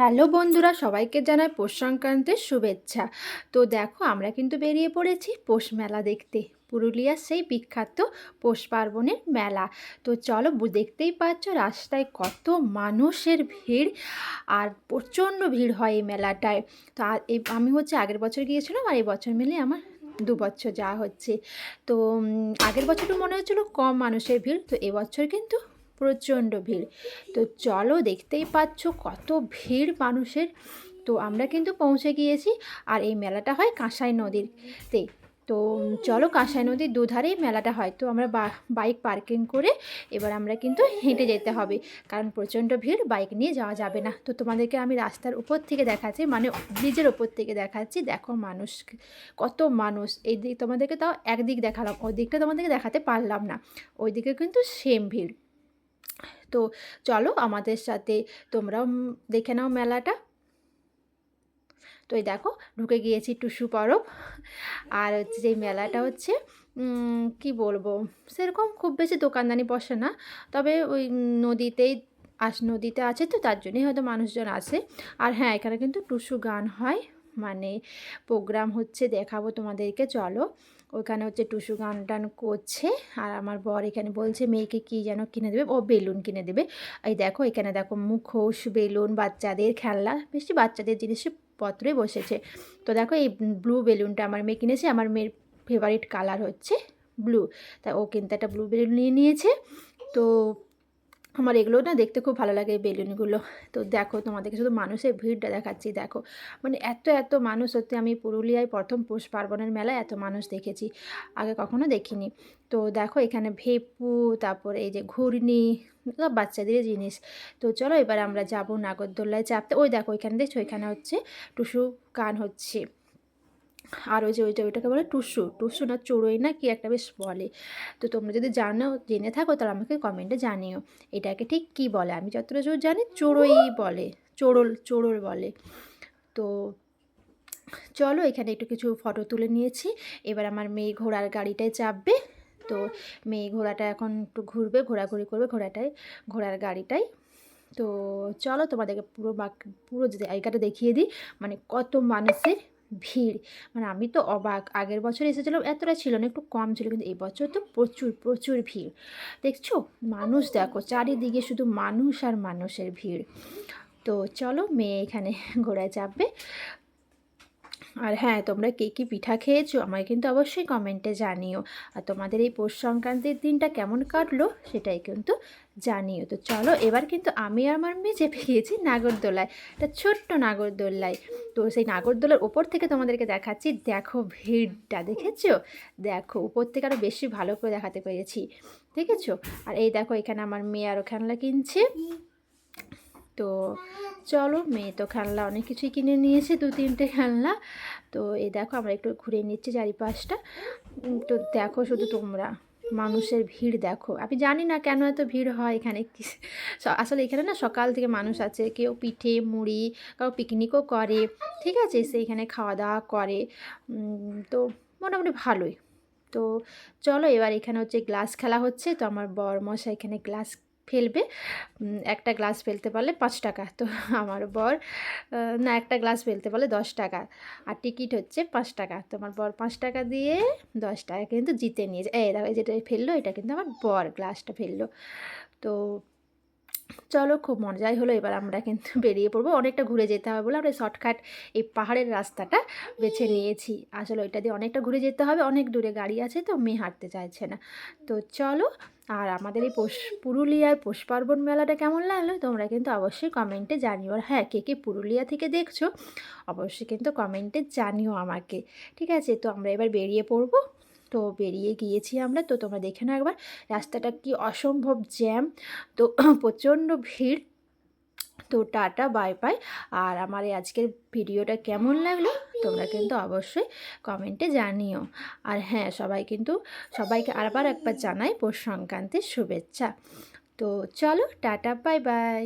Hello বন্ধুরা, সবাইকে জানাই পৌষ সংক্রান্তের শুভেচ্ছা। তো দেখো, আমরা কিন্তু বেরিয়ে পড়েছি পৌষ মেলা দেখতে। পুরুলিয়ার সেই বিখ্যাত পৌষ পার্বণের মেলা। তো চলো দেখতেই পাচ্ছ রাস্তায় কত মানুষের ভিড় আর প্রচণ্ড ভিড় হয় এই মেলাটায়। তো আমি হচ্ছে আগের বছর গিয়েছিলাম আর এই বছর মিলে আমার দু বছর যাওয়া হচ্ছে। তো আগের বছরও মনে হচ্ছিল কম মানুষের ভিড়, তো এবছর কিন্তু প্রচণ্ড ভিড়। তো চলো দেখতেই পাচ্ছ কত ভিড় মানুষের। তো আমরা কিন্তু পৌঁছে গিয়েছি আর এই মেলাটা হয় কাঁসাই নদীরতে তো চলো কাঁসাই নদীর দুধারেই মেলাটা হয়। তো আমরা বাইক পার্কিং করে এবার আমরা কিন্তু হেঁটে যেতে হবে। কারণ প্রচণ্ড ভিড় বাইক নিয়ে যাওয়া যাবে না। তো তোমাদেরকে আমি রাস্তার উপর থেকে দেখাচ্ছি মানে ব্রিজের উপর থেকে দেখাচ্ছি। দেখো মানুষ, কত মানুষ। এই দিক তোমাদেরকে তাও একদিক দেখালাম ওই দিকটা তোমাদেরকে দেখাতে পারলাম না। ওই দিকে কিন্তু সেম ভিড়। তো চলো আমাদের সাথে তোমরাও দেখে নাও মেলাটা। তো এই দেখো, ঢুকে গিয়েছি টুসু পরব। আর হচ্ছে যে মেলাটা হচ্ছে কি বলব, সেরকম খুব বেশি দোকানদানি বসে না। তবে ওই নদীতেই আস, নদীতে আছে তো, তার জন্যই হয়তো মানুষজন আসে। আর হ্যাঁ এখানে কিন্তু টুসু গান হয়। মানে প্রোগ্রাম হচ্ছে দেখাবো তোমাদেরকে, চলো। ওখানে হচ্ছে টুসু গান টান করছে আর আমার বর এখানে বলছে, মেয়েকে কী যেন কিনে দেবে? ও বেলুন কিনে দেবে। এই দেখো এখানে দেখো মুখোশ, বেলুন, বাচ্চাদের খেলনা, বেশি বাচ্চাদের জিনিসপত্রই বসেছে। তো দেখো এই ব্লু বেলুনটা আমার মেয়ে কিনেছে, আমার মেয়ের ফেভারিট কালার হচ্ছে ব্লু তা ও কিন্তু একটা ব্লু বেলুন নিয়ে নিয়েছে। তো আমার এগুলো না দেখতে খুব ভালো লাগে বেলুনগুলো। তো দেখো, তোমাদেরকে শুধু মানুষের ভিড়টা দেখাচ্ছি, দেখো। মানে এত এত মানুষ সত্যি আমি পুরুলিয়ায় প্রথম পৌষ পার্বণের মেলায় এত মানুষ দেখেছি, আগে কখনো দেখিনি। তো দেখো, এখানে ভেপু, তারপরে এই যে ঘূর্ণি সব বাচ্চাদের জিনিস। তো চলো এবার আমরা যাব নাগরদোল্লায় চাপতে ওই দেখো, ওইখানে দেখছ, ওইখানে হচ্ছে টুসু গান হচ্ছে। আর ওই যে ওইটা, ওইটাকে বলে টুসু। টুসু না চড়োই না কি একটা বেশ বলে। তো তোমরা যদি জানো, জেনে থাকো, তাহলে আমাকে কমেন্টে জানিও। এটাকে ঠিক কি বলে? আমি যতটা জোর জানি চড়ুই বলে, চড়ল চড়োল বলে। তো চলো, এখানে একটু কিছু ফটো তুলে নিয়েছি। এবার আমার মেয়ে ঘোড়ার গাড়িটায় চাপবে। তো মেয়ে ঘোড়াটা এখন একটু ঘুরবে, ঘোরাঘুরি করবে ঘোড়াটায়, ঘোড়ার গাড়িটায়। তো চলো, তোমাদেরকে পুরো পুরো জায়গাটা দেখিয়ে দিই। মানে কত মানুষের ভিড়। মানে আমি তো অবাক। আগের বছর এসেছিলাম, এতটা ছিল না, একটু কম ছিল, কিন্তু এই বছর তো প্রচুর প্রচুর ভিড়। দেখছ? মানুষ দেখো, চারিদিকে শুধু মানুষ আর মানুষের ভিড়। তো চলো, মেয়ে এখানে ঘোড়ায় চাপবে। আর হ্যাঁ তোমরা কে কী পিঠা খেয়েছো আমায় কিন্তু অবশ্যই কমেন্টে জানিও। আর তোমাদের এই পৌষ সংক্রান্তির দিনটা কেমন কাটলো সেটাই কিন্তু জানিও। তো চলো এবার কিন্তু আমি আর আমার মেয়ে চেপে গিয়েছি নাগরদোলায়, একটা ছোট্ট নাগরদোলায়। তো সেই নাগরদোলার ওপর থেকে তোমাদেরকে দেখাচ্ছি, দেখো ভিড়টা, দেখেছ? দেখো, উপর থেকে আরও বেশি ভালো করে দেখাতে পেরেছি, দেখেছ? আর এই দেখো এখানে আমার মেয়ে আরও খেলনা কিনছে। তো চলো মেয়ে তো খেলনা অনেক কিছুই কিনে নিয়েছে, দু তিনটে খেলনা। তো এই দেখো আমরা একটু ঘুরে নিচ্ছি চারিপাশটা। তো দেখো শুধু তোমরা, মানুষের ভিড় দেখো। আমি জানি না কেন এত ভিড় হয় এখানে আসলে এখানে না সকাল থেকে মানুষ আছে, কেউ পিঠে, মুড়ি, কেউ পিকনিকও করে, ঠিক আছে? সেইখানে খাওয়া দাওয়া করে। তো মোটামুটি ভালোই। তো চলো এবার এখানে হচ্ছে গ্লাস খেলা হচ্ছে। তো আমার বর মশা এখানে গ্লাস ফেলবে একটা গ্লাস ফেলতে পারলে পাঁচ টাকা। তো আমার বর না, একটা গ্লাস ফেলতে পারলে দশ টাকা। আর টিকিট হচ্ছে পাঁচ টাকা। তো আমার বর পাঁচ টাকা দিয়ে দশ টাকা কিন্তু জিতে নিয়েছে। এই দেখো যেটা ফেলল, এটা কিন্তু আমার বর গ্লাসটা ফেলল। তো চলো খুব মজাই হলো এবার আমরা কিন্তু বেরিয়ে পড়ব। অনেকটা ঘুরে যেতে হবে বলে আমরা শর্টকাট এই পাহাড়ের রাস্তাটা বেছে নিয়েছি। আসলে ওইটা দিয়ে অনেকটা ঘুরে যেতে হবে অনেক দূরে গাড়ি আছে তো মেয়ে হাঁটতে চাইছে না। তো চলো আর আমাদের এই পোষ পুরুলিয়ার পৌষ পার্বণ মেলাটা কেমন লাগল? তোমরা কিন্তু অবশ্যই কমেন্টে জানিও। আর হ্যাঁ কে কে পুরুলিয়া থেকে দেখছ অবশ্যই কিন্তু কমেন্টে জানিও আমাকে। ঠিক আছে তো আমরা এবার বেরিয়ে পড়ব। তো বেরিয়ে গিয়েছি আমরা। তো তোমরা দেখে নাও একবার রাস্তাটা কি অসম্ভব জ্যাম তো প্রচণ্ড ভিড়। তো টাটা বাই বাই আর আমার এই আজকের ভিডিওটা কেমন লাগল তোমরা কিন্তু অবশ্যই কমেন্টে জানিও। আর হ্যাঁ সবাই কিন্তু সবাইকে আবার একবার জানাই পৌষ সংক্রান্তির শুভেচ্ছা। তো চলো টাটা বাই বাই